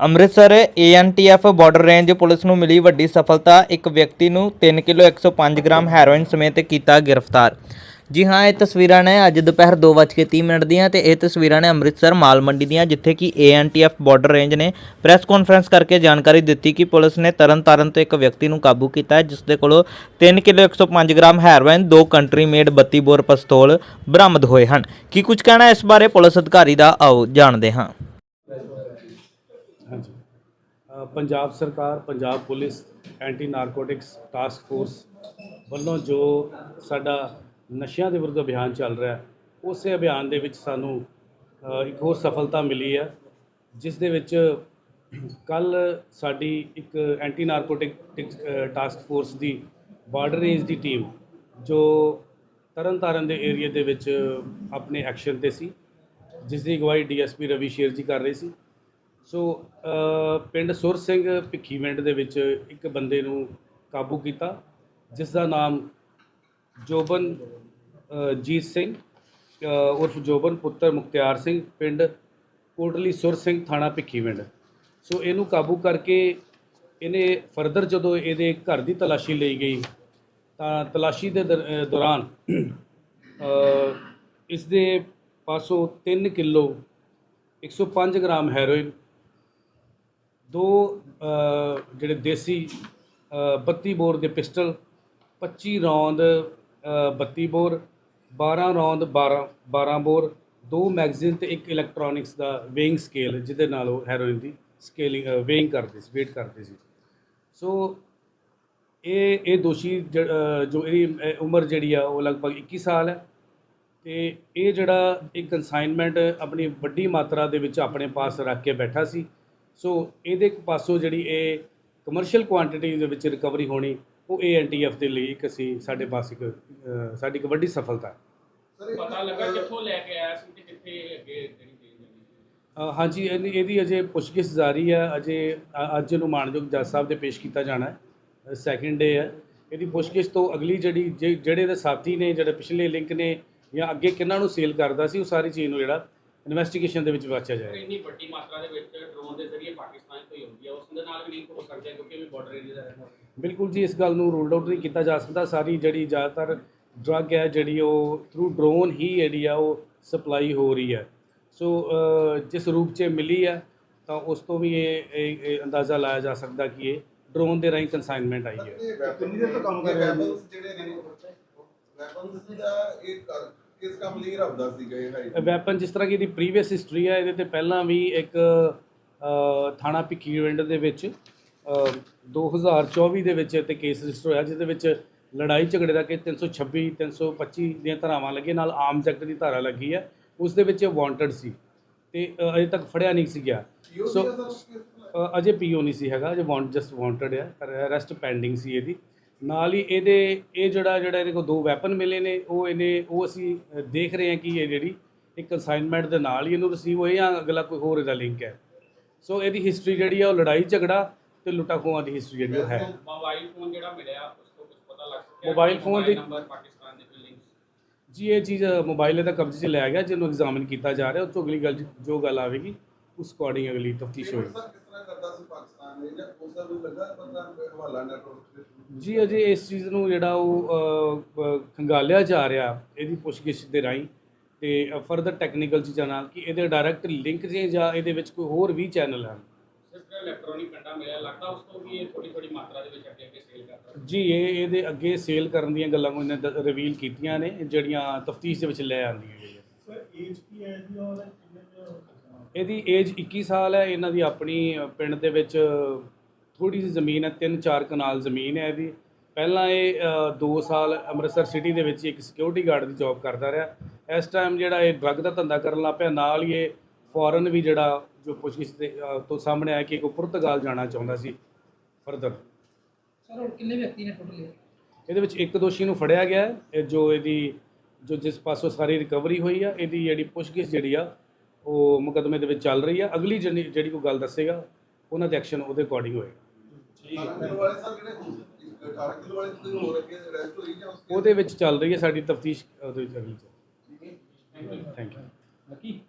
Amritsar ANTF border range police ਨੂੰ ਮਿਲੀ ਵੱਡੀ ਸਫਲਤਾ। ਇੱਕ ਵਿਅਕਤੀ ਨੂੰ 3 ਕਿਲੋ 105 ਗ੍ਰਾਮ ਹੈਰੋਇਨ ਸਮੇਤ ਕੀਤਾ ਗ੍ਰਿਫਤਾਰ। ਜੀ ਹਾਂ, ਇਹ ਤਸਵੀਰਾਂ ਨੇ ਅੱਜ ਦੁਪਹਿਰ 2:30 ਮਿੰਟ ਦੀਆਂ ਤੇ ਇਹ ਤਸਵੀਰਾਂ ਨੇ ਅੰਮ੍ਰਿਤਸਰ ਮਾਲ ਮੰਡੀ ਦੀਆਂ, ਜਿੱਥੇ ਕਿ ਏਐਨਟੀਐਫ ਬਾਰਡਰ ਰੇਂਜ ਨੇ ਪ੍ਰੈਸ ਕਾਨਫਰੰਸ ਕਰਕੇ ਜਾਣਕਾਰੀ ਦਿੱਤੀ ਕਿ ਪੁਲਿਸ ਨੇ ਤਰਨਤਾਰਨ ਤੋਂ ਇੱਕ ਵਿਅਕਤੀ ਨੂੰ ਕਾਬੂ ਕੀਤਾ ਹੈ ਜਿਸ ਦੇ ਕੋਲੋਂ 3 ਕਿਲੋ 105 ਗ੍ਰਾਮ ਹੈਰੋਇਨ, ਦੋ ਕੰਟਰੀ ਮੇਡ 32 ਬੋਰ ਪਿਸਤੌਲ ਬਰਾਮਦ ਹੋਏ ਹਨ। ਕੀ ਕੁਝ ਕਹਿਣਾ ਇਸ ਬਾਰੇ ਪੁਲਿਸ ਅਧਿਕਾਰੀ ਦਾ? ਆਓ ਜਾਣਦੇ ਹਾਂ ਹਾਂਜੀ ਅ, ਪੰਜਾਬ ਸਰਕਾਰ, Punjab police anti narcotics task force ਵੱਲੋਂ ਜੋ ਸਾਡਾ ਨਸ਼ਿਆਂ ਦੇ ਵਿਰੁੱਧ ਅਭਿਆਨ ਚੱਲ ਰਿਹਾ ਹੈ, ਉਸੇ ਅਭਿਆਨ ਦੇ ਵਿੱਚ ਸਾਨੂੰ ਇੱਕ ਹੋਰ ਸਫਲਤਾ ਮਿਲੀ ਹੈ, ਜਿਸ ਦੇ ਵਿੱਚ ਕੱਲ ਸਾਡੀ ਇੱਕ ਐਂਟੀ ਨਾਰਕੋਟਿਕ ਟਾਸਕ ਫੋਰਸ ਦੀ ਬਾਰਡਰ ਰੇਂਜ ਦੀ ਟੀਮ ਜੋ ਤਰਨਤਾਰਨ ਦੇ ਏਰੀਆ ਦੇ ਵਿੱਚ ਆਪਣੇ ਐਕਸ਼ਨ ਤੇ ਸੀ, ਜਿਸ ਦੀ ਅਗਵਾਈ ਡੀਐਸਪੀ ਰਵੀ ਸ਼ੇਰ ਜੀ ਕਰ ਰਹੇ ਸੀ। ਸੋ ਪਿੰਡ ਸੁਰ ਸਿੰਘ ਭਿੱਖੀਵਿੰਡ ਦੇ ਵਿੱਚ ਇੱਕ ਬੰਦੇ ਨੂੰ ਕਾਬੂ ਕੀਤਾ ਜਿਸ ਦਾ ਨਾਮ ਜੋਬਨ ਜੀਤ ਸਿੰਘ ਉਰਫ ਜੋਬਨ ਪੁੱਤਰ ਮੁਖਤਿਆਰ ਸਿੰਘ ਪਿੰਡ ਕੋਟਲੀ ਸੁਰ ਸਿੰਘ ਥਾਣਾ ਭਿੱਖੀਵਿੰਡ ਸੋ ਇਹਨੂੰ ਕਾਬੂ ਕਰਕੇ ਇਹਨੇ ਫਰਦਰ ਜਦੋਂ ਇਹਦੇ ਘਰ ਦੀ ਤਲਾਸ਼ੀ ਲਈ ਗਈ ਤਾਂ ਤਲਾਸ਼ੀ ਦੇ ਦੌਰਾਨ ਅ, ਇਸ ਦੇ ਪਾਸੋਂ 3 ਕਿਲੋ 105 ਗ੍ਰਾਮ ਹੈਰੋਇਨ ਦੋ ਜਿਹੜੇ ਦੇਸੀ ਅ, 32 ਬੋਰ ਦੇ ਪਿਸਟਲ 25 ਰੌਂਦ ਅ, 32 ਬੋਰ 12 ਰੌਂਦ 12 12 ਬੋਰ ਦੋ ਮੈਗਜ਼ੀਨ ਤੇ ਇੱਕ ਇਲੈਕਟ੍ਰੋਨਿਕਸ ਦਾ ਵੇਇੰਗ ਸਕੇਲ ਜਿਹਦੇ ਨਾਲ ਉਹ ਹੈਰੋਇਨ ਦੀ ਸਕੇਲਿੰਗ ਵੇਇੰਗ ਕਰਦੇ ਸੀ ਵੇਟ ਕਰਦੇ ਸੀ। ਸੋ ਇਹ ਇਹ ਦੋਸ਼ੀ ਜ- ਜੋ ਇਹਦੀ ਉਮਰ ਜਿਹੜੀ ਆ ਉਹ ਲਗਭਗ 21 ਸਾਲ ਹੈ। ਤੇ ਇਹ ਜਿਹੜਾ ਇੱਕ ਕਨਸਾਈਨਮੈਂਟ ਆਪਣੀ ਵੱਡੀ ਮਾਤਰਾ ਦੇ ਵਿੱਚ ਆਪਣੇ ਪਾਸ ਰੱਖ ਕੇ ਬੈਠਾ ਸੀ। ਸੋ ਇਹਦੇ ਇੱਕ ਪਾਸੋਂ ਜਿਹੜੀ ਇਹ ਕਮਰਸ਼ੀਅਲ ਕੁਆਂਟੀਟੀ ਦੇ ਵਿੱਚ ਰਿਕਵਰੀ ਹੋਣੀ ਉਹ ਏਐਨਟੀਐਫ ਦੇ ਲਈ ਇੱਕ ਅਸੀਂ ਸਾਡੇ ਪਾਸ ਇੱਕ ਸਾਡੀ ਇੱਕ ਵੱਡੀ ਸਫਲਤਾ ਹੈ। ਪਤਾ ਲੱਗਾ ਕਿੱਥੋਂ ਲੈ ਕੇ ਆਇਆ ਸੀ ਤੇ ਕਿੱਥੇ ਅੱਗੇ ਜਿਹੜੀ ਹਾਂਜੀ ਇਹਦੀ ਇਹਦੀ ਅਜੇ ਪੁੱਛਗਿੱਛ ਜਾਰੀ ਹੈ। ਅਜੇ ਅੱਜ ਨੂੰ ਮਾਨਯੋਗ ਜੱਜ ਸਾਹਿਬ ਦੇ ਪੇਸ਼ ਕੀਤਾ ਜਾਣਾ ਹੈ। ਸੈਕਿੰਡ ਡੇ ਹੈ। ਇਹਦੀ ਪੁੱਛਗਿੱਛ ਤੋਂ ਅਗਲੀ ਜਿਹੜੀ ਜੇ- ਜਿਹੜੇ ਦੇ ਸਾਥੀ ਨੇ ਜਿਹੜੇ ਪਿਛਲੇ ਲਿੰਕ ਨੇ ਜਾਂ ਅੱਗੇ ਕਿਹਨਾਂ ਨੂੰ ਸੇਲ ਕਰਦਾ ਸੀ ਉਹ ਸਾਰੀ ਚੀਜ਼ ਨੂੰ ਜਿਹੜਾ ਇਨਵੈਸਟੀਗੇਸ਼ਨ ਦੇ ਵਿੱਚ ਵਾਚਿਆ ਜਾਏਗਾ। ਇੰਨੀ ਵੱਡੀ ਮਾਤਰਾ ਦੇ ਵਿੱਚ ਡਰੋਨ ਦੇ ਜ਼ਰੀਏ ਪਾਕਿਸਤਾਨ ਤੋਂ ਹੁੰਦੀ ਹੈ ਉਸ ਦੇ ਨਾਲ ਵੀ ਲਿੰਕ ਹੋ ਸਕਦੇ ਆ ਕਿਉਂਕਿ ਇਹ ਵੀ ਬਾਰਡਰ ਏਰੀਆ ਦਾ ਰਹਿਣਾ ਬਿਲਕੁਲ ਜੀ ਇਸ ਗੱਲ ਨੂੰ ਰੂਲਡ ਆਊਟ ਨਹੀਂ ਕੀਤਾ ਜਾ ਸਕਦਾ। ਸਾਰੀ ਜਿਹੜੀ ਜ਼ਿਆਦਾਤਰ ਡਰੱਗ ਹੈ ਜਿਹੜੀ ਉਹ ਥਰੂ ਡਰੋਨ ਹੀ ਜਿਹੜੀ ਆ ਉਹ ਸਪਲਾਈ ਹੋ ਰਹੀ ਹੈ। ਸੋ ਜਿਸ ਰੂਪ 'ਚ ਮਿਲੀ ਹੈ ਤਾਂ ਉਸ ਤੋਂ ਵੀ ਇਹ ਅੰਦਾਜ਼ਾ ਲਾਇਆ ਜਾ ਸਕਦਾ ਕਿ ਇਹ ਡਰੋਨ ਦੇ ਰਾਹੀਂ ਕਨਸਾਈਨਮੈਂਟ ਆਈ ਹੈ। ਕਿੰਨੀ ਦੇਰ ਤੋਂ ਕੰਮ ਕਰ ਰਹੇ ਵੈਪਨਸ ਜਿਹੜੇ ਨੇ ਵੈਪਨਸ ਦਾ ਇਹ ਕਰ- ਕਿਸ ਕੰਮ ਲਈ ਰੱਖਦਾ ਸੀਗਾ ਇਹ ਹਾਈ ਵੈਪਨ ਜਿਸ ਤਰ੍ਹਾਂ ਕਿ ਇਹਦੀ ਪ੍ਰੀਵੀਅਸ ਹਿਸਟਰੀ ਹੈ ਇਹਦੇ ਤੇ ਪਹਿਲਾਂ ਵੀ ਇੱਕ ਥਾਣਾ ਭਿੱਖੀਵਿੰਡ ਦੇ ਵਿੱਚ ਅ, 2024 ਦੇ ਵਿੱਚ ਤੇ ਕੇਸ ਰਜਿਸਟਰ ਹੋਇਆ ਜਿਸ ਦੇ ਵਿੱਚ ਲੜਾਈ ਝਗੜੇ ਦਾ ਕਿ 326 325 ਦੀਆਂ ਧਾਰਾਵਾਂ ਲੱਗੀਆਂ ਨਾਲ ਆਰਮਸ ਐਕਟ ਦੀ ਧਾਰਾ ਲੱਗੀ ਹੈ ਉਸ ਦੇ ਵਿੱਚ ਵਾਂਟਡ ਸੀ। ਤੇ ਅਜੇ ਤੱਕ ਫੜਿਆ ਨਹੀਂ ਸੀ ਗਿਆ। ਸੋ ਅਜੇ ਪੀਓ ਨਹੀਂ ਸੀ ਹੈਗਾ ਅਜੇ ਵਾਂਟ ਜਸਟ ਵਾਂਟਡ ਹੈ ਅਰੈਸਟ ਪੈਂਡਿੰਗ ਸੀ ਇਹਦੀ। ਨਾਲ ਹੀ ਇਹਦੇ ਇਹ ਜਿਹੜਾ ਜਿਹੜਾ ਇਹਦੇ ਕੋਲ ਦੋ ਵੈਪਨ ਮਿਲੇ ਨੇ ਉਹ ਇਹਨੇ ਉਹ ਅਸੀਂ ਦੇਖ ਰਹੇ ਹਾਂ ਕਿ ਇਹ ਜਿਹੜੀ ਇੱਕ ਅਸਾਈਨਮੈਂਟ ਦੇ ਨਾਲ ਹੀ ਇਹਨੂੰ ਰਿਸੀਵ ਹੋਏ ਜਾਂ ਅਗਲਾ ਕੋਈ ਹੋਰ ਇਹਦਾ ਲਿੰਕ ਹੈ। ਸੋ ਇਹਦੀ ਹਿਸਟਰੀ ਜਿਹੜੀ ਆ ਉਹ ਲੜਾਈ ਝਗੜਾ ਤੇ ਲੁੱਟਾ ਖੋਹਾਂ ਦੀ ਹਿਸਟਰੀ ਜਿਹੜੀ ਉਹ ਹੈ। ਮੋਬਾਈਲ ਫੋਨ ਜਿਹੜਾ ਮਿਲਿਆ ਉਸ ਤੋਂ ਕੁਝ ਪਤਾ ਲੱਗ ਸਕਿਆ Mobile phone ਦੀ- ਨੰਬਰ ਪਾਕਿਸਤਾਨ ਦੇ ਲਿੰਕਸ ਜੀ ਇਹ ਚੀਜ਼ ਮੋਬਾਈਲ ਇਹਦਾ ਕਬਜ਼ੇ 'ਚ ਲਿਆ ਗਿਆ ਜਿਹਨੂੰ ਐਗਜ਼ਾਮਿਨ ਕੀਤਾ ਜਾ ਰਿਹਾ ਉਹ ਤੋਂ ਅਗਲੀ ਗੱਲ ਜੋ ਗੱਲ ਆਵੇਗੀ ਉਸ ਅਕੋਰਡਿੰਗ ਅਗਲੀ ਤਫਤੀਸ਼ ਹੋਏਗੀ। ਸਰ ਕਿਸ ਤਰ੍ਹਾਂ ਕਰਦਾ ਸੀ ਪਾਕਿਸਤਾਨ ਨੇ ਜਾਂ ਉਸ ਦਾ ਵੀ ਲੱਗਾ ਪਤਾ ਹਵਾਲਾ ਨੈਟਵਰਕ ਜੀ ਅਜੇ ਇਸ ਚੀਜ਼ ਨੂੰ ਜਿਹੜਾ ਉਹ ਅ, ਅ, ਖੰਗਾਲਿਆ ਜਾ ਰਿਹਾ ਇਹਦੀ ਪੁੱਛਗਿੱਛ ਦੇ ਰਾਹੀਂ। ਤੇ ਫਰਦਰ ਟੈਕਨੀਕਲ ਚੀਜ਼ਾਂ ਨਾਲ ਕਿ ਇਹਦੇ ਡਾਇਰੈਕਟ ਲਿੰਕ ਜੇ ਜਾਂ ਇਹਦੇ ਵਿੱਚ ਕੋਈ ਹੋਰ ਵੀ ਚੈਨਲ ਹਨ। ਸਿਸਟਰ ਇਲੈਕਟ੍ਰੋਨਿਕ ਕੰਡਾ ਮਿਲਿਆ ਲੱਗਦਾ ਉਸ ਤੋਂ ਵੀ ਇਹ ਥੋੜੀ ਥੋੜੀ ਮਾਤਰਾ ਦੇ ਵਿੱਚ ਅੱਗੇ ਅੱਗੇ ਸੇਲ ਕਰਦਾ ਜੀ ਇਹ ਇਹਦੇ ਅੱਗੇ ਸੇਲ ਕਰਨ ਦੀਆਂ ਗੱਲਾਂ ਉਹਨੇ ਰਿਵੀਲ ਕੀਤੀਆਂ ਨੇ ਜਿਹੜੀਆਂ ਤਫਤੀਸ਼ ਦੇ ਵਿੱਚ ਲੈ ਆਂਦੀਆਂ ਗਈਆਂ। ਸਰ ਏਜ ਕੀ ਹੈ ਜੀ ਔਰ ਕਿੰਨੇ ਕੁ ਇਹਦੀ ਏਜ 21 ਸਾਲ ਹੈ ਇਹਨਾਂ ਦੀ ਆਪਣੀ ਅ, ਪਿੰਡ ਦੇ ਵਿੱਚ ਥੋੜੀ ਜਿਹੀ ਜ਼ਮੀਨ ਹੈ 3-4 ਕਨਾਲ ਜ਼ਮੀਨ ਹੈ ਇਹਦੀ। ਪਹਿਲਾਂ ਇਹ 2 ਸਾਲ ਅੰਮ੍ਰਿਤਸਰ ਸਿਟੀ ਦੇ ਵਿੱਚ ਇੱਕ ਸਿਕਿਉਰਿਟੀ ਗਾਰਡ ਦੀ ਜੌਬ ਕਰਦਾ ਰਿਹਾ। ਇਸ ਟਾਈਮ ਜਿਹੜਾ ਇਹ ਡਰੱਗ ਦਾ ਧੰਦਾ ਕਰਨ ਲੱਗ ਪਿਆ ਨਾਲ ਹੀ ਇਹ ਫੋਰਨ ਵੀ ਜਿਹੜਾ ਜੋ ਪੁੱਛਗਿੱਛ ਤੋਂ ਸਾਹਮਣੇ ਆਇਆ ਕਿ ਇੱਕ ਪੁਰਤਗਾਲ ਜਾਣਾ ਚਾਹੁੰਦਾ ਸੀ ਫਰਦਰ ਸਰ ਹੁਣ ਕਿੰਨੇ ਵਿਅਕਤੀ ਨੇ ਟੋਟਲ ਇਹਦੇ ਵਿੱਚ ਇੱਕ ਦੋਸ਼ੀ ਨੂੰ ਫੜਿਆ ਗਿਆ ਹੈ, ਇਹ ਜੋ ਇਹਦੀ ਜੋ ਜਿਸ ਪਾਸੋਂ ਸਾਰੀ ਰਿਕਵਰੀ ਹੋਈ ਆ ਇਹਦੀ ਜਿਹੜੀ ਪੁੱਛਗਿੱਛ ਜਿਹੜੀ ਆ ਉਹ ਮੁਕੱਦਮੇ ਦੇ ਵਿੱਚ ਚੱਲ ਰਹੀ ਆ। ਅਗਲੀ ਜਿਹੜੀ ਜਿਹੜੀ ਕੋਈ ਗੱਲ ਦੱਸੇਗਾ ਉਹਨਾਂ ਦੇ ਐਕਸ਼ਨ ਉਹਦੇ ਅਕੋਰਡਿੰਗ ਹੋਏਗਾ। ਉਹਦੇ ਵਿੱਚ ਚੱਲ ਰਹੀ ਹੈ ਸਾਡੀ ਤਫਤੀਸ਼ ਉਹਦੇ ਵਿੱਚ ਅਗਲੀ ਥੈਂਕ ਯੂ ਬਾਕੀ